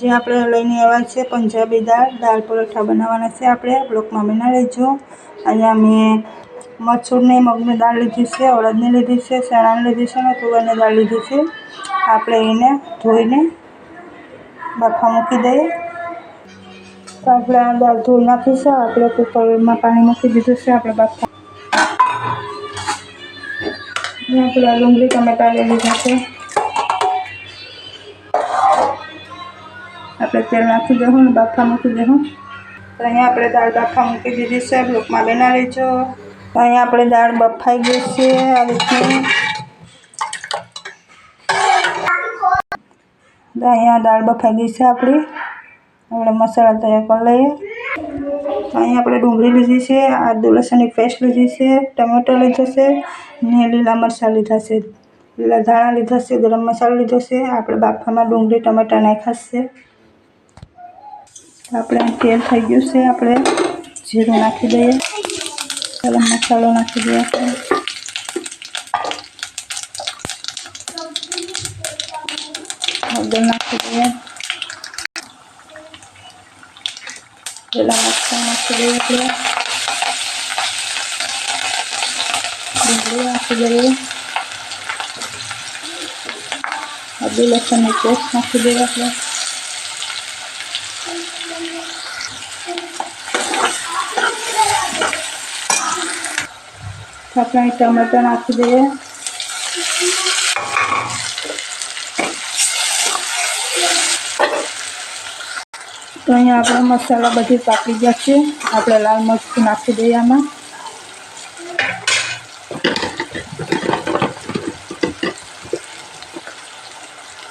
આજે આપણે લઈને આવ્યા છે પંજાબી દાળ દાળ પરોઠા બનાવવાના છે આપણે. બ્લોકમાં બના લેજો અહીંયા મેં મસૂરની મગની દાળ લીધી છે, અડદની લીધી છે ચણાની લીધી છે અને તુવરની દાળ લીધી છે. આપણે એને ધોઈને બફા મૂકી દઈએ. તો આપણે આ દાળ ધોઈ નાખીશું આપણે કુકરમાં પાણી મૂકી દીધું છે. આપણે બફા આપણે ડુંગળી, ટમેટા લઈ લીધા છે. આપણે તેલ નાખી દઉં ને બાફા મૂકી દઉં તો અહીંયા આપણે દાળ બાફા મૂકી દીધી છે. બ્લોકમાં બના લેજો તો અહીંયા આપણે દાળ બફાઈ ગઈ છે આ રીતની. તો અહીંયા દાળ બફાઈ ગઈ છે આપણી. આપણે મસાલા તૈયાર કરી લઈએ. અહીંયા આપણે ડુંગળી લીધી છે. આદુ લસણની પેસ્ટ લીધી છે. ટમેટો લીધો છે. ને લીલા મરચાં લીધા છે. લીલા ધાણા લીધા છે. ગરમ મસાલો લીધો છે. આપણે બાફામાં ડુંગળી, ટમેટા નાખ્યા છે. આપણે તેલ થઈ ગયું છે આપણે જીરું નાખી દઈએ ગરમ મસાલો નાખી દઈએ આપણે હળદર નાખી દઈએ લીલા મરચાં નાખી દઈએ આપણે ડુંગળી નાખી દઈએ આદુ લસણની પેસ્ટ નાખી દઈએ આપણે આપણે ટમેટા નાખી દઈએ. તો અહીંયા આપણે મસાલા બધી પાકી ગયા છે આપણે લાલ મરચું નાખી દઈએ આમાં.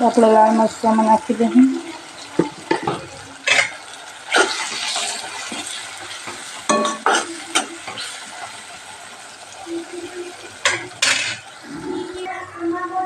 આપણે લાલ મરચામાં નાખી દઈએ.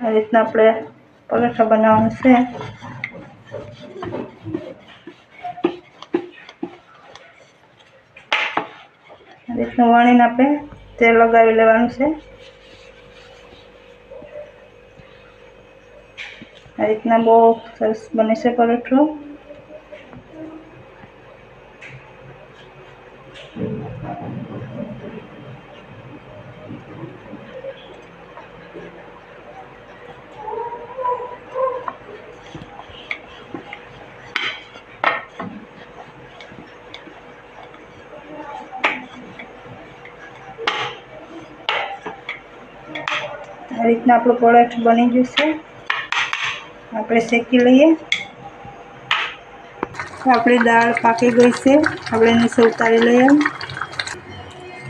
આ રીતના આપણે પરોઠા બનાવવાનું છે. આ રીતનું વણીને આપણે તેલ લગાવી લેવાનું છે. આ રીતના બહુ સરસ બને છે પરોઠો. આ રીતના આપણું પ્રોડક્ટ બની જશે આપણે શેકી લઈએ આપણી દાળ પાકી ગઈ છે આપણે નીચે ઉતારી લઈએ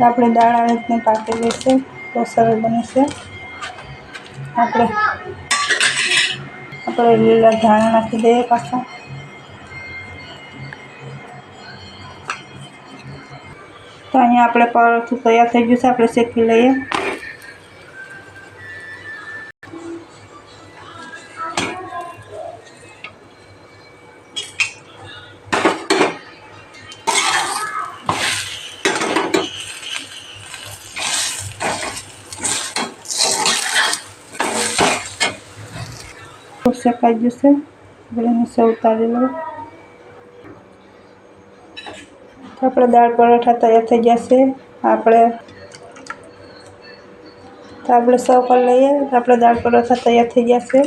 આપણે દાળ આ રીતની પાકી ગઈ છે બહુ સરસ બની છે આપણે આપણે લીલા ધાણા નાખી દઈએ પાછા તો અહીંયા આપણે પરોઠું તૈયાર થઈ ગયું છે આપણે શેકી લઈએ શેકાઈ જશે? આપણે નીચે ઉતારી લઈએ આપણે દાળ પરોઠા તૈયાર થઈ જશે આપણે તો આપણે સૌ કરી લઈએ. આપણે દાળ પરોઠા તૈયાર થઈ જશે